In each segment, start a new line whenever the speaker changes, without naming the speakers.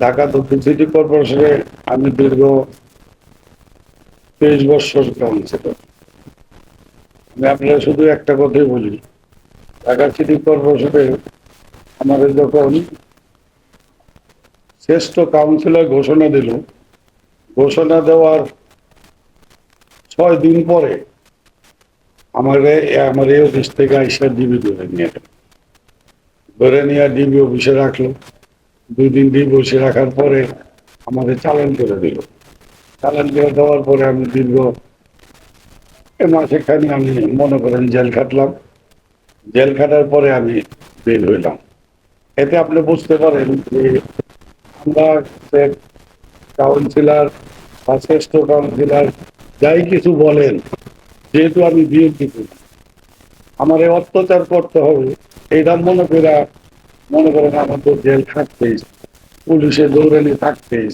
ঢাকা দক্ষিণ সিটি কর্পোরেশনে আমি দীর্ঘ তেইশ বছর কাউন্সিলর আমি আপনারা শুধু একটা কথাই বলি, ঢাকা সিটি কর্পোরেশনে আমাদের যখন শ্রেষ্ঠ কাউন্সিলর ঘোষণা দিল, ঘোষণা দেওয়ার ছয় দিন পরে আমার আমার এই অফিস থেকে আইসা ডিবি ধরে নিয়ে ধরে নিয়ে ডিবি অফিসে রাখল। দুই দিন ডিবি অফিসে রাখার পরে আমাদের চালান করে দিল। চালান করে দেওয়ার পরে আমি দীর্ঘ এ মাসেখানি আমি মনে করেন জেল খাটলাম। জেল খাটার পরে আমি বের হইলাম। এতে আপনি বুঝতে পারেন যে আমরা কাউন্সিলর বা শ্রেষ্ঠ কাউন্সিলার যাই কিছু বলেন, যেহেতু আমি বিএনপি আমার এই অত্যাচার করতে হবে এইটা মনে করে মনে করেন আমাদের জেল থাকতেই পুলিশে দৌড়ানি থাকতেই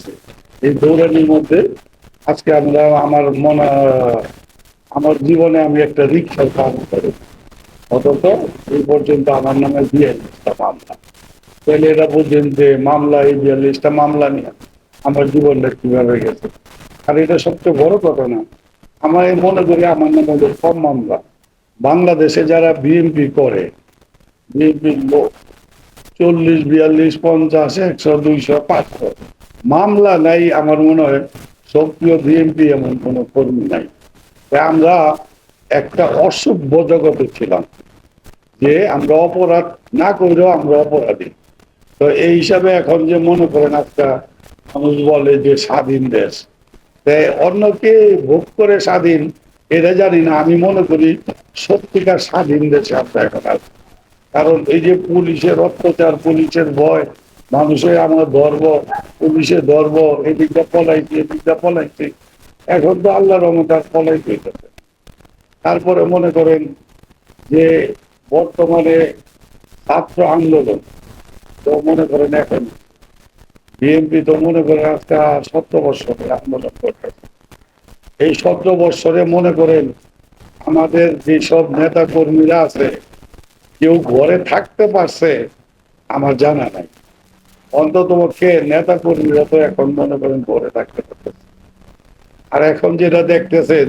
এই দৌড়ানির মধ্যে আজকে আমরা আমার মনে, আমার জীবনে আমি একটা রিক্সার কাজ করি। অথচ এই পর্যন্ত আমার নামে বিয়াল্লিশটা মামলা। তাহলে এটা বুঝছেন যে মামলা, এই বিয়াল্লিশটা মামলা নিয়ে আমার জীবনটা কীভাবে গেছে। আর এটা সবচেয়ে বড় কথা না, আমার মনে করি আমার নামে কম মামলা, বাংলাদেশে যারা বিএনপি করে, বিএনপির লোক চল্লিশ, বিয়াল্লিশ, পঞ্চাশ, একশো, দুইশো, পাঁচশো। মামলা নাই আমার মনে হয়। সক্রিয় বিএনপি এমন কোনো কর্মী নাই। আমরা একটা অসভ্য জগতে ছিলাম যে আমরা অপরাধ না করেও আমরা অপরাধী। তো এই হিসাবে এখন যে মনে করেন একটা মানুষ বলে যে স্বাধীন দেশ তাই অন্যকে ভোগ করে স্বাধীন, এটা জানি না। আমি মনে করি সত্যিকার স্বাধীন দেশে আমরা এখন আছি। কারণ এই যে পুলিশের অত্যাচার, পুলিশের ভয়, মানুষের আমার ধর্ম পুলিশের ধর্ম, এদিকটা পলাইছে এদিকটা পলাইছে। এখন তো আল্লাহ রহমতার পলাইতে হইতেছে তারপরে মনে করেন যে বর্তমানে ছাত্র আন্দোলন তো মনে করেন এখন বিএনপি তো মনে করেন আজকে সতেরো বছরে আন্দোলন করতেছে এই সতেরো বছরে মনে করেন আমাদের যেসব নেতা কর্মীরা আছে কেউ ঘরে থাকতে পারছে, আমার জানা নাই। অন্তত পক্ষে নেতা কর্মীরা তো এখন মনে করেন ঘরে থাকতে পারতেছে। আর এখন যেটা দেখতেছেন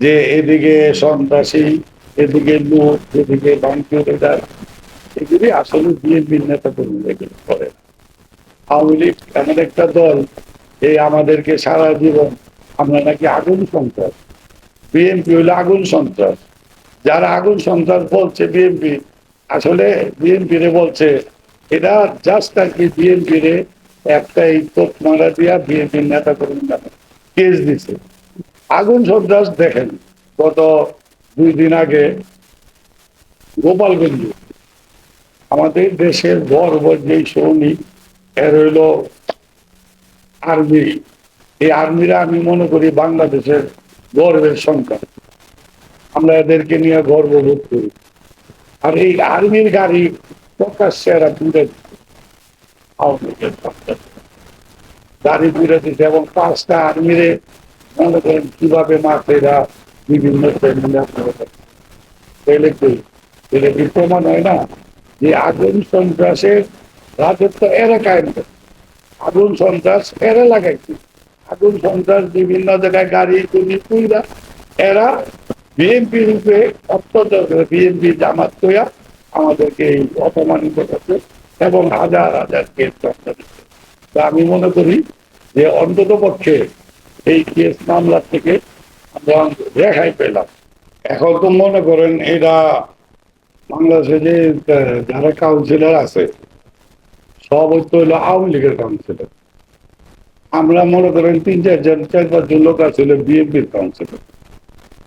যে এদিকে সন্ত্রাসী, এদিকে লুট, এদিকে ভাঙচুর এটা এগুলি আসলে বিএনপির নেতা কর্মীরা এগুলো করে। আওয়ামী লীগ এমন একটা দল এই আমাদেরকে সারা জীবন আমরা নাকি আগুন সন্ত্রাস। বিএনপি হলো আগুন সন্ত্রাস। যারা আগুন সন্ত্রাস বলছে বিএনপি আসলে বিএনপি রে বলছে এটা জাস্ট আর কি বিএনপি রে একটা এই তোপ মারা দিয়া বিএনপির নেতা কর্মী কেস দিছে। আগুন সন্ত্রাস দেখেন। গত দুই দিন আগে গোপালগঞ্জ আমাদের দেশের গর্ব যেই সৈনিক এর হইল আর্মি। এই আর্মিরা আমি মনে করি বাংলাদেশের গর্বের সংখ্যা। আমরা এদেরকে নিয়ে গর্ববোধ করি। আর এই আর্মির গাড়ি প্রকাশ্যে এরা তুলে আওয়ামী লীগের গাড়ি তুলে দিচ্ছে এবং পাঁচটা আর্মিরে মনে করেন কীভাবে মারছে বিভিন্ন সেমিনার তাহলে কি এটা কি প্রমাণ হয় না যে আগুন সন্ত্রাসের রাজত্ব এরা কায়েম করে আগুন সন্ত্রাস এরা লাগাইছে আগুন সন্ত্রাস বিভিন্ন জায়গায় গাড়ি গুলি পুইরা এরা বিএনপি রূপে করে বিএনপি জামাত কইয়া আমাদেরকে এই অপমানিত করছে এবং হাজার হাজার কেস চর্চা দিচ্ছে তা আমি মনে করি যে অন্তত পক্ষে এই কেস মামলার থেকে আমরা রেহাই পেলাম। এখন তো মনে করেন এরা বাংলাদেশে যে যারা কাউন্সিলর আছে, সব হচ্ছে হলো আওয়ামী লীগের কাউন্সিলর আমরা মনে করেন তিন চারজন, চার পাঁচজন লোক আছিল বিএনপির কাউন্সিলর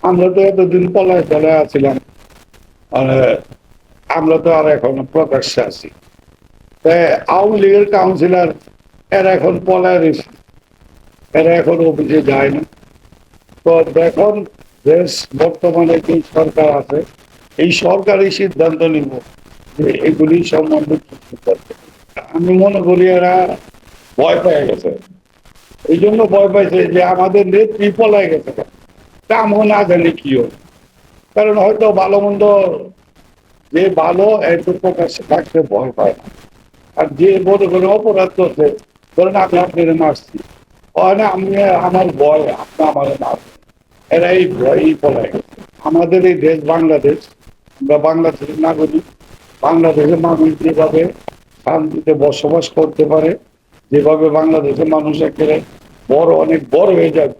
আমরা তো এতদিন পলায় পলায় আছিলাম। আমরা তো আর এখন প্রকাশ্যে আছি। আওয়ামী লীগের কাউন্সিলর এরা এখন পলায় রয়েছে। এরা এখন অফিসে যায় না। তো এখন দেশ বর্তমানে যে সরকার আছে, এই সরকারই সিদ্ধান্ত নিব যে এগুলি সম্বন্ধে আমি মনে করি এরা ভয় পেয়ে গেছে। এই জন্য ভয় পাইছে যে আমাদের নেত্রী পলায় গেছে। কামও না জানি কি কারণ হয়তো ভালো মন্দ যে ভালো একটু প্রকাশ্যে থাকতে ভয় পায় না। আর যে মনে করে অপরাধ করছে বলেন আমি আপনার মারছি। না, আমি আমার ভয়, আপনি আমার মারবেন। এরা এই ভয়ই পলায়। আমাদের এই দেশ বাংলাদেশ, আমরা বাংলাদেশের নাগরিক। বাংলাদেশের মানুষ যেভাবে শান্তিতে বসবাস করতে পারে, যেভাবে বাংলাদেশের মানুষ একেবারে বড়, অনেক বড় হয়ে যাক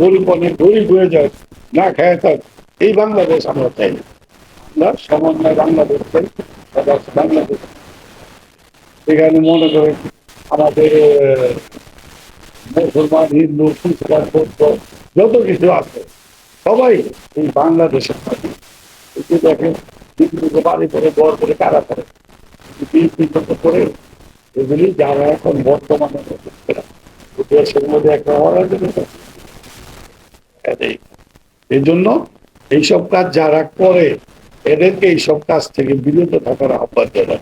গরিব অনেক গরিব হয়ে যায়, না খেয়ে থাক এই বাংলাদেশ আমরা চাই না। সমন্বয় বাংলাদেশ চাই বাংলাদেশ এখানে মনে করেন আমাদের মুসলমান, হিন্দু, খ্রিস্টান, বৌদ্ধ, যত কিছু আছে, সবাই এই বাংলাদেশের। এই যে দেখেন হিন্দুকে বাড়ি করে বর করে, কারা করে যত করে, এগুলি যারা এখন বর্তমানে দেশের মধ্যে একটা অরাজকতা এটাই। এই জন্য এইসব কাজ যারা করে এদেরকে এইসব কাজ থেকে বিরত থাকার আহ্বান জানাই।